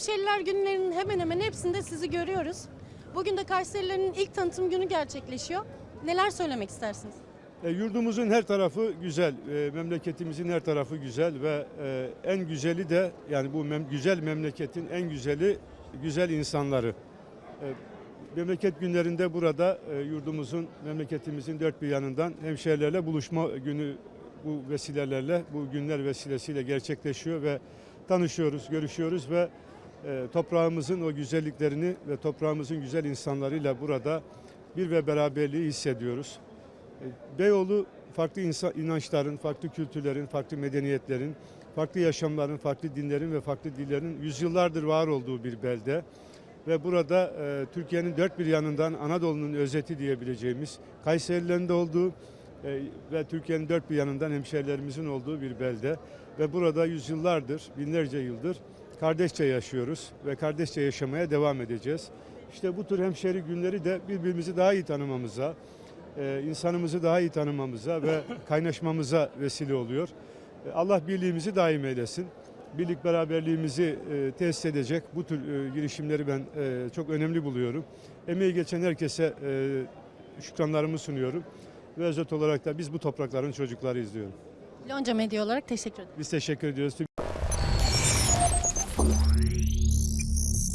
Hemşeriler günlerinin hemen hemen hepsinde sizi görüyoruz. Bugün de Kayserilerin ilk tanıtım günü gerçekleşiyor. Neler söylemek istersiniz? E, yurdumuzun her tarafı güzel, e, memleketimizin her tarafı güzel ve e, en güzeli de yani bu mem- güzel memleketin en güzeli güzel insanları. E, memleket günlerinde burada e, yurdumuzun, memleketimizin dört bir yanından hemşehrilerle buluşma günü bu vesilelerle, bu günler vesilesiyle gerçekleşiyor ve tanışıyoruz, görüşüyoruz ve toprağımızın o güzelliklerini ve toprağımızın güzel insanlarıyla burada bir ve beraberliği hissediyoruz. E, Beyoğlu farklı insan, inançların, farklı kültürlerin, farklı medeniyetlerin, farklı yaşamların, farklı dinlerin ve farklı dillerin yüzyıllardır var olduğu bir belde. Ve burada e, Türkiye'nin dört bir yanından Anadolu'nun özeti diyebileceğimiz Kayserilerin de olduğu e, ve Türkiye'nin dört bir yanından hemşehrilerimizin olduğu bir belde. Ve burada yüzyıllardır, binlerce yıldır kardeşçe yaşıyoruz ve kardeşçe yaşamaya devam edeceğiz. İşte bu tür hemşehri günleri de birbirimizi daha iyi tanımamıza, e, insanımızı daha iyi tanımamıza ve kaynaşmamıza vesile oluyor. E, Allah birliğimizi daim eylesin. Birlik beraberliğimizi e, tesis edecek bu tür girişimleri ben çok önemli buluyorum. Emeği geçen herkese şükranlarımı sunuyorum. Ve özet olarak da biz bu toprakların çocuklarıyız diyorum. Lonca Medya olarak teşekkür ederim. Biz teşekkür ediyoruz.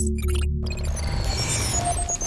Peace.